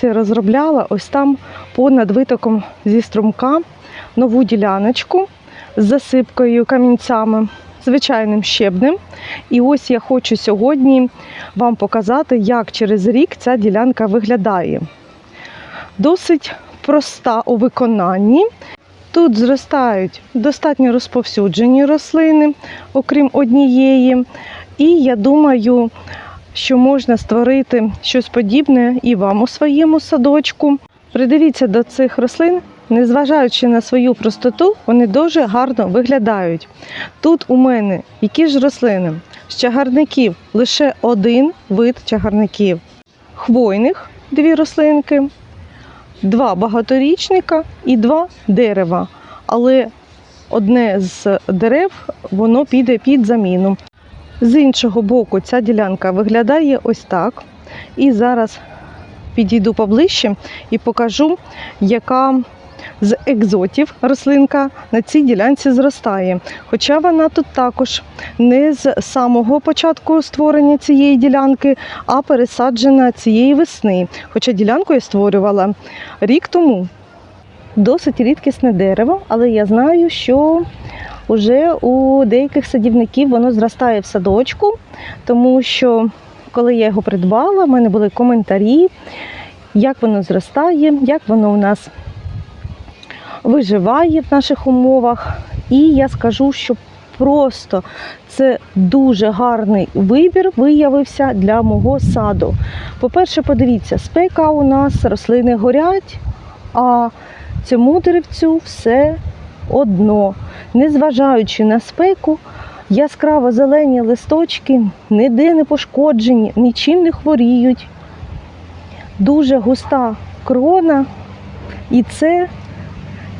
році розробляла ось там понад витоком зі струмка нову діляночку з засипкою камінцями, звичайним щебнем. І ось я хочу сьогодні вам показати, як через рік ця ділянка виглядає. Досить проста у виконанні. Тут зростають достатньо розповсюджені рослини, окрім однієї. І я думаю, що можна створити щось подібне і вам у своєму садочку. Придивіться до цих рослин, незважаючи на свою простоту, вони дуже гарно виглядають. Тут у мене які ж рослини? З чагарників лише один вид чагарників, хвойних дві рослинки, два багаторічника і два дерева. Але одне з дерев воно піде під заміну. З іншого боку, ця ділянка виглядає ось так. І зараз підійду поближче і покажу, яка з екзотів рослинка на цій ділянці зростає. Хоча вона тут також не з самого початку створення цієї ділянки, а пересаджена цієї весни. Хоча ділянку я створювала рік тому. Досить рідкісне дерево, але я знаю, що Уже у деяких садівників воно зростає в садочку, тому що коли я його придбала, в мене були коментарі, як воно зростає, як воно у нас виживає в наших умовах. І я скажу, що просто це дуже гарний вибір виявився для мого саду. По-перше, подивіться, спека у нас, рослини горять, а цьому деревцю все одно. Незважаючи на спеку, яскраво зелені листочки ніде не пошкоджені, нічим не хворіють. Дуже густа крона. І це,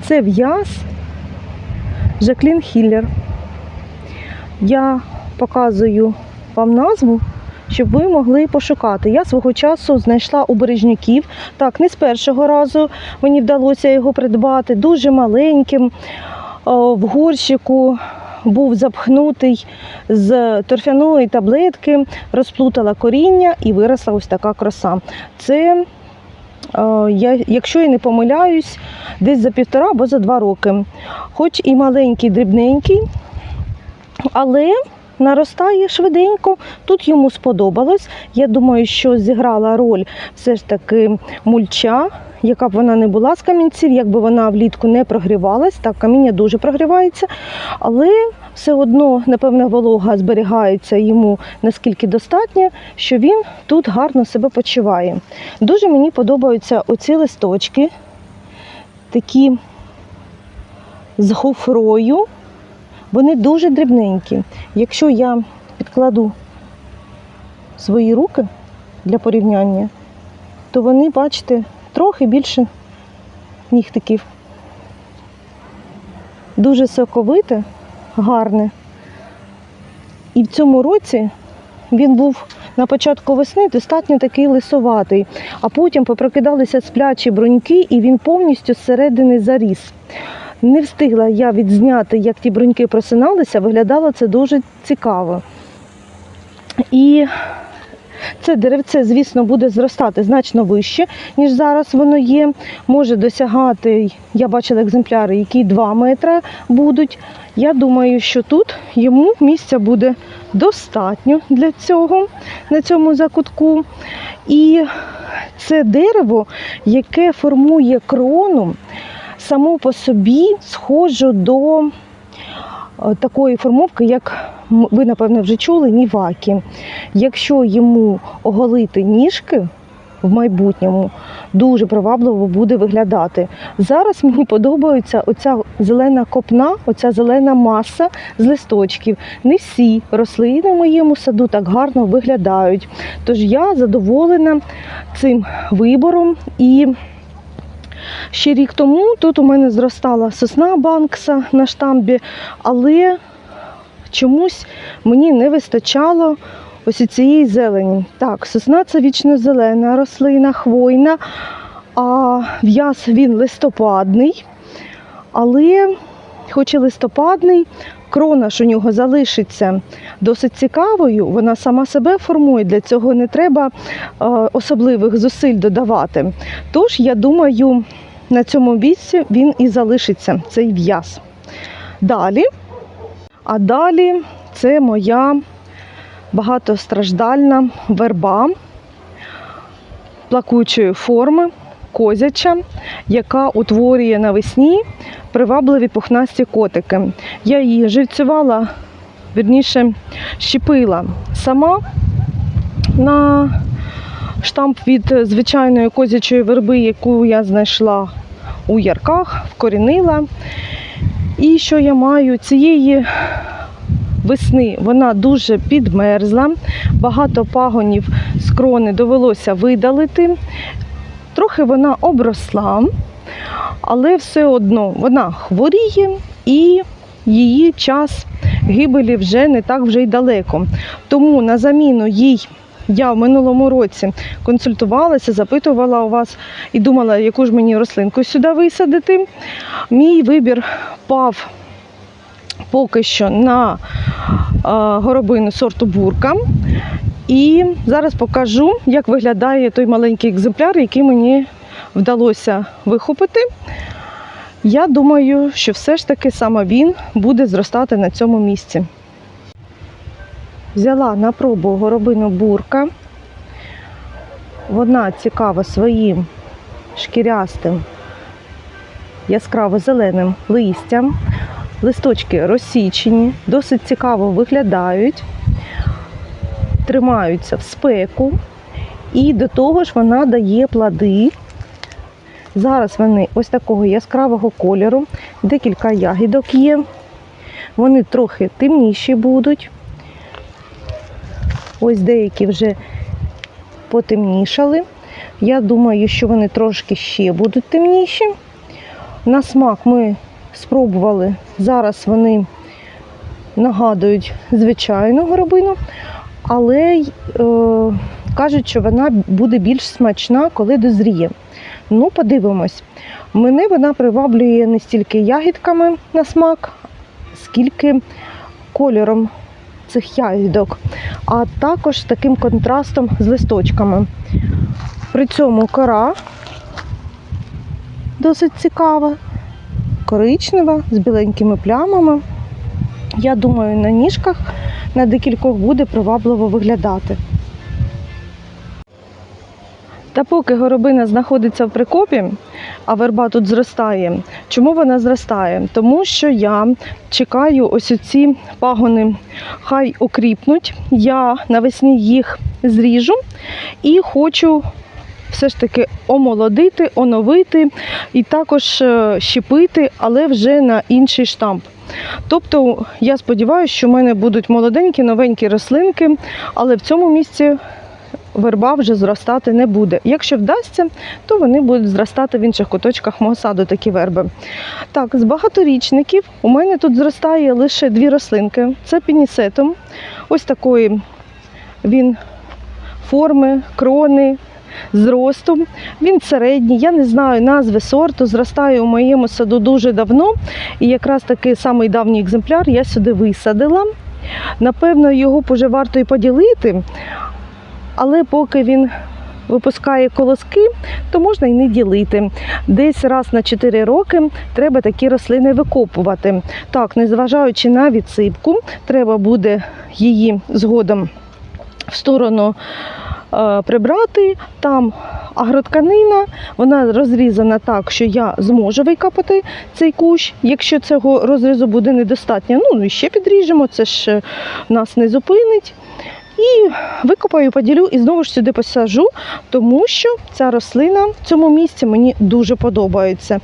це в'яз Жаклін Хіллер. Я показую вам назву, щоб ви могли пошукати. Я свого часу знайшла у бережняків. Так, не з першого разу мені вдалося його придбати, дуже маленьким. В горщику був запхнутий з торфяної таблетки, розплутала коріння і виросла ось така краса. Це, я, якщо я не помиляюсь, десь за півтора або за два роки. Хоч і маленький, дрібненький, але наростає швиденько. Тут йому сподобалось. Я думаю, що зіграла роль все ж таки мульча, яка б вона не була з камінців, якби вона влітку не прогрівалась. Так, каміння дуже прогрівається, але все одно, напевне, волога зберігається йому наскільки достатньо, що він тут гарно себе почуває. Дуже мені подобаються оці листочки, такі з гофрою. Вони дуже дрібненькі. Якщо я підкладу свої руки для порівняння, то вони, бачите, трохи більше нігтиків. Дуже соковите, гарне. І в цьому році він був на початку весни достатньо такий лисоватий, а потім попрокидалися сплячі бруньки, і він повністю зсередини заріс. Не встигла я відзняти, як ті бруньки просиналися, виглядало це дуже цікаво. І це деревце, звісно, буде зростати значно вище, ніж зараз воно є. Може досягати, я бачила екземпляри, які 2 метри будуть. Я думаю, що тут йому місця буде достатньо для цього, на цьому закутку. І це дерево, яке формує крону, само по собі схоже до е, такої формовки, як ви, напевно, вже чули, нівакі. Якщо йому оголити ніжки в майбутньому, дуже привабливо буде виглядати. Зараз мені подобається оця зелена копна, оця зелена маса з листочків. Не всі рослини в моєму саду так гарно виглядають. Тож я задоволена цим вибором і. Ще рік тому тут у мене зростала сосна банкса на штамбі, але чомусь мені не вистачало ось цієї зелені. Так, сосна це вічно зелена рослина, хвойна, а в'яз він листопадний. Але хоч і листопадний, крона ж у нього залишиться досить цікавою, вона сама себе формує, для цього не треба е, особливих зусиль додавати. Тож, я думаю, на цьому місці він і залишиться, цей в'яз. Далі, а далі це моя багатостраждальна верба плакучої форми, козяча, яка утворює навесні привабливі пухнасті котики. Я її живцювала, вірніше, щепила сама на штамп від звичайної козячої верби, яку я знайшла у ярках, вкорінила. І що я маю цієї весни вона дуже підмерзла, багато пагонів з крони довелося видалити. Трохи вона обросла, але все одно вона хворіє і її час гибелі вже не так вже й далеко. Тому на заміну їй я в минулому році консультувалася, запитувала у вас і думала, яку ж мені рослинку сюди висадити. Мій вибір пав поки що на е, горобину сорту бурка. І зараз покажу, як виглядає той маленький екземпляр, який мені вдалося вихопити. Я думаю, що все ж таки саме він буде зростати на цьому місці. Взяла на пробу горобину бурка. Вона цікава своїм шкірястим, яскраво зеленим листям. Листочки розсічені, досить цікаво виглядають, тримаються в спеку, і до того ж вона дає плоди. Зараз вони ось такого яскравого кольору, декілька ягідок є. Вони трохи темніші будуть. Ось деякі вже потемнішали. Я думаю, що вони трошки ще будуть темніші. На смак ми спробували. Зараз вони нагадують звичайну горобину, але е, кажуть, що вона буде більш смачна, коли дозріє. Ну, подивимось. Мене вона приваблює не стільки ягідками на смак, скільки кольором цих ягідок, а також таким контрастом з листочками. При цьому кора досить цікава коричнева з біленькими плямами. Я думаю, на ніжках на декількох буде привабливо виглядати. Та поки горобина знаходиться в прикопі, а верба тут зростає. Чому вона зростає? Тому що я чекаю ось ці пагони, хай окріпнуть. Я навесні їх зріжу і хочу все ж таки омолодити, оновити і також е, щепити, але вже на інший штамп. Тобто я сподіваюся, що в мене будуть молоденькі, новенькі рослинки, але в цьому місці верба вже зростати не буде. Якщо вдасться, то вони будуть зростати в інших куточках мого саду, такі верби. Так, з багаторічників у мене тут зростає лише дві рослинки. Це пінісетум. Ось такої він форми, крони, зросту. Він середній, я не знаю назви сорту, зростає у моєму саду дуже давно. І якраз такий самий давній екземпляр я сюди висадила. Напевно, його б уже варто і поділити, але поки він випускає колоски, то можна і не ділити. Десь раз на 4 роки треба такі рослини викопувати. Так, незважаючи на відсипку, треба буде її згодом в сторону прибрати. Там агротканина, вона розрізана так, що я зможу викопати цей кущ. Якщо цього розрізу буде недостатньо, ну і ще підріжемо, це ж е, нас не зупинить. І викопаю, поділю і знову ж сюди посаджу, тому що ця рослина в цьому місці мені дуже подобається.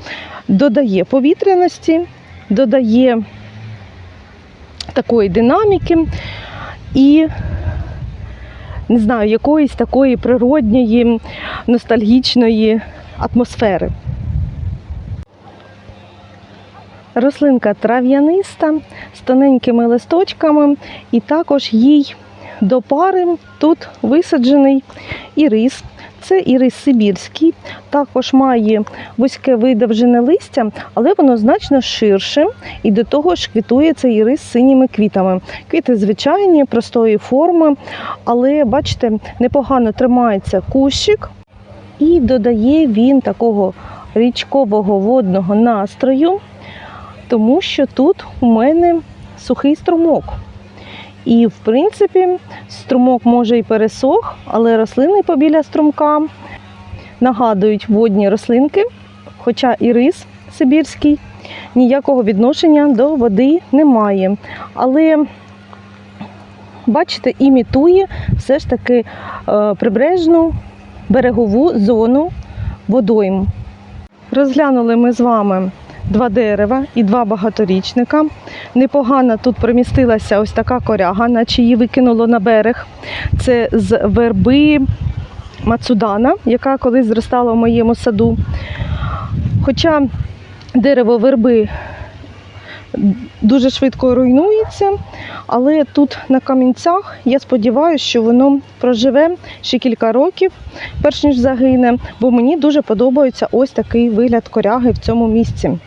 Додає повітряності, додає такої динаміки і не знаю, якоїсь такої природньої, ностальгічної атмосфери. Рослинка трав'яниста з тоненькими листочками, і також їй до пари тут висаджений ірис. Це ірис Сибірський, також має вузьке видовжене листя, але воно значно ширше і до того ж квітує цей ірис синіми квітами. Квіти звичайні, простої форми, але бачите, непогано тримається кущик і додає він такого річкового водного настрою, тому що тут у мене сухий струмок. І, в принципі, струмок може і пересох, але рослини побіля струмка нагадують водні рослинки, хоча і рис сибірський ніякого відношення до води не має. Але, бачите, імітує все ж таки е, прибережну берегову зону водойм. Розглянули ми з вами два дерева і два багаторічника. Непогано тут примістилася ось така коряга, наче її викинуло на берег. Це з верби Мацудана, яка колись зростала в моєму саду. Хоча дерево верби дуже швидко руйнується, але тут на камінцях я сподіваюся, що воно проживе ще кілька років, перш ніж загине, бо мені дуже подобається ось такий вигляд коряги в цьому місці.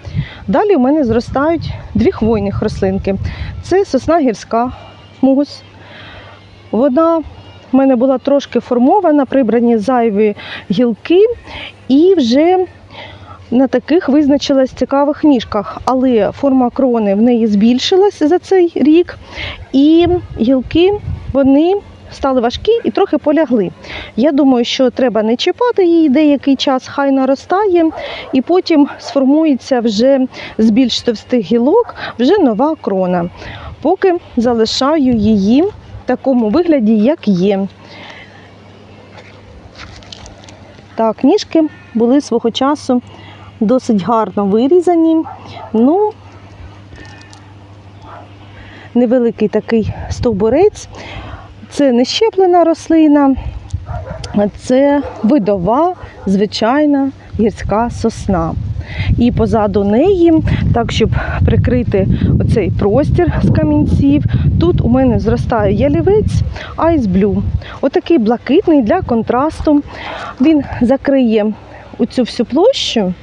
Далі у мене зростають дві хвойних рослинки. Це сосна гірська мус. Вона в мене була трошки формована, прибрані зайві гілки, і вже на таких визначилась цікавих ніжках, але форма крони в неї збільшилась за цей рік, і гілки вони стали важкі і трохи полягли. Я думаю, що треба не чіпати її деякий час, хай наростає, і потім сформується вже з більш товстих гілок вже нова крона. Поки залишаю її в такому вигляді, як є. Так, ніжки були свого часу досить гарно вирізані. Ну, невеликий такий стовбурець. Це не щеплена рослина, це видова, звичайна гірська сосна. І позаду неї, так щоб прикрити оцей простір з камінців, тут у мене зростає ялівець Blue. Отакий блакитний для контрасту. Він закриє оцю всю площу.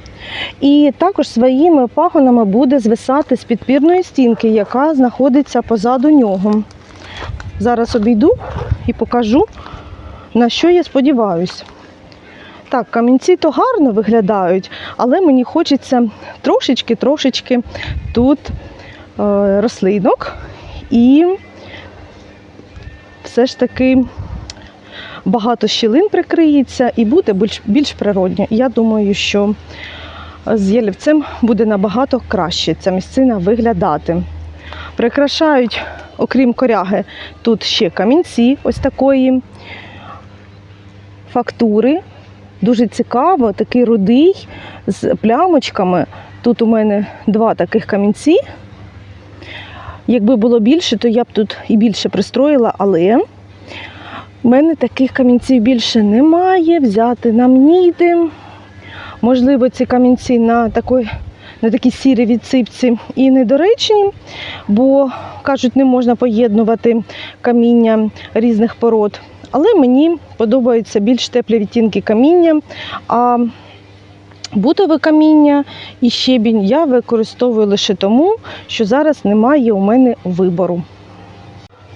І також своїми пагонами буде звисати з підпірної стінки, яка знаходиться позаду нього. Зараз обійду і покажу, на що я сподіваюся. Так, камінці то гарно виглядають, але мені хочеться трошечки-трошечки тут е, рослинок і все ж таки багато щілин прикриється і буде більш, більш природньо. Я думаю, що з ялівцем буде набагато краще ця місцина виглядати. Прикрашають, окрім коряги, тут ще камінці ось такої фактури. Дуже цікаво, такий рудий з плямочками. Тут у мене два таких камінці. Якби було більше, то я б тут і більше пристроїла, але в мене таких камінців більше немає, взяти нам ніде. Можливо, ці камінці на такій, на такій сірій відсипці і недоречні, бо кажуть, не можна поєднувати каміння різних пород. Але мені подобаються більш теплі відтінки каміння. А бутове каміння і щебінь я використовую лише тому, що зараз немає у мене вибору.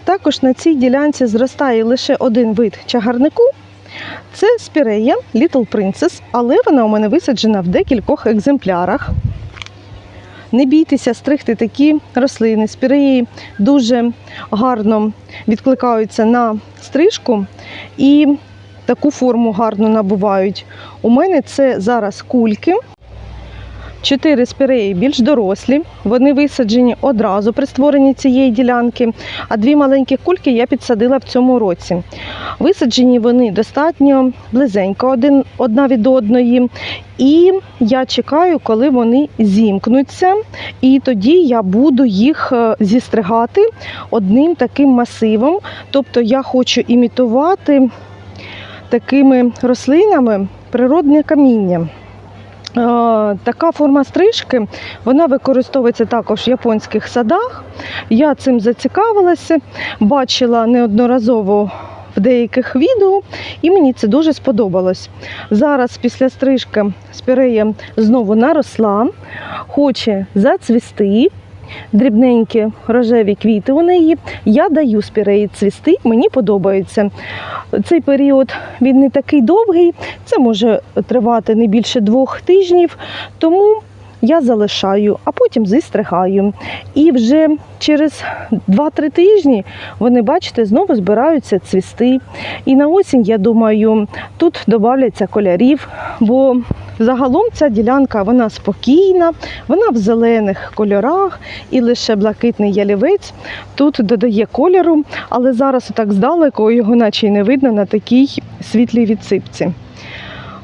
Також на цій ділянці зростає лише один вид чагарнику. Це спірея Little Princess, але вона у мене висаджена в декількох екземплярах. Не бійтеся стригти такі рослини. Спіреї дуже гарно відкликаються на стрижку і таку форму гарно набувають. У мене це зараз кульки. Чотири спіреї більш дорослі. Вони висаджені одразу при створенні цієї ділянки, а дві маленькі кульки я підсадила в цьому році. Висаджені вони достатньо близенько один, одна від одної. І я чекаю, коли вони зімкнуться, і тоді я буду їх е, зістригати одним таким масивом. Тобто я хочу імітувати такими рослинами природне каміння. Е, Така форма стрижки вона використовується також в японських садах. Я цим зацікавилася, бачила неодноразово в деяких відео, і мені це дуже сподобалось. Зараз після стрижки спірея знову наросла, хоче зацвісти. Дрібненькі рожеві квіти у неї. Я даю спіреї цвісти, мені подобається. Цей період він не такий довгий, це може тривати не більше двох тижнів, тому я залишаю, а потім зістригаю. І вже через 2-3 тижні вони, бачите, знову збираються цвісти. І на осінь, я думаю, тут додавляться кольорів, бо загалом ця ділянка вона спокійна, вона в зелених кольорах, і лише блакитний ялівець тут додає кольору, але зараз так здалеку його наче й не видно на такій світлій відсипці.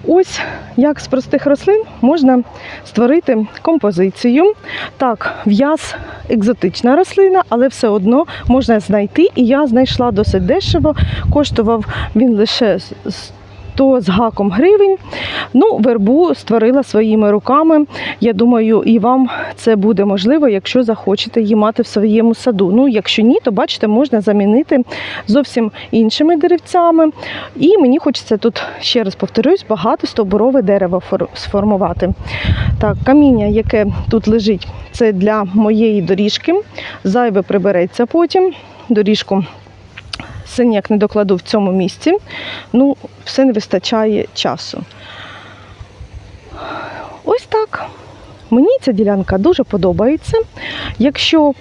Ось як з простих рослин можна створити композицію. Так, в'яз екзотична рослина, але все одно можна знайти. І я знайшла досить дешево. Коштував він лише 100 з гаком гривень. Ну, вербу створила своїми руками. Я думаю, і вам це буде можливо, якщо захочете її мати в своєму саду. Ну, якщо ні, то бачите, можна замінити зовсім іншими деревцями. І мені хочеться тут, ще раз повторюсь, багато стовбурове дерево сформувати. Так, каміння, яке тут лежить, це для моєї доріжки. Зайве прибереться потім. Доріжку синяк не докладу в цьому місці. Ну, все не вистачає часу. Ось так. Мені ця ділянка дуже подобається. Якщо,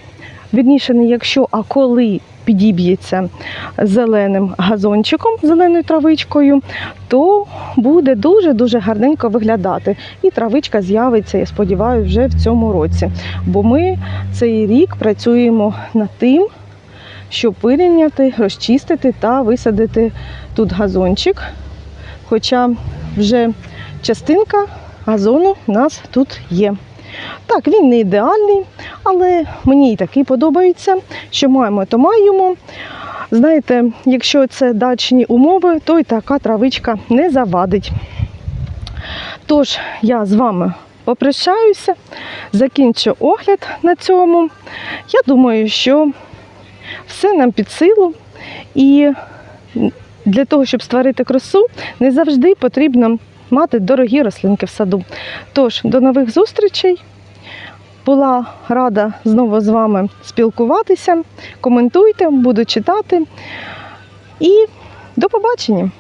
вірніше, не якщо, а коли підіб'ється зеленим газончиком, зеленою травичкою, то буде дуже-дуже гарненько виглядати. І травичка з'явиться, я сподіваюся, вже в цьому році. Бо ми цей рік працюємо над тим, щоб вирівняти, розчистити та висадити тут газончик. Хоча вже частинка газону в нас тут є. Так, він не ідеальний, але мені і такий подобається. Що маємо, то маємо. Знаєте, якщо це дачні умови, то й така травичка не завадить. Тож, я з вами попрощаюся, закінчу огляд на цьому. Я думаю, що все нам під силу. І для того, щоб створити красу, не завжди потрібно мати дорогі рослинки в саду. Тож, до нових зустрічей. Була рада знову з вами спілкуватися. Коментуйте, буду читати. І до побачення!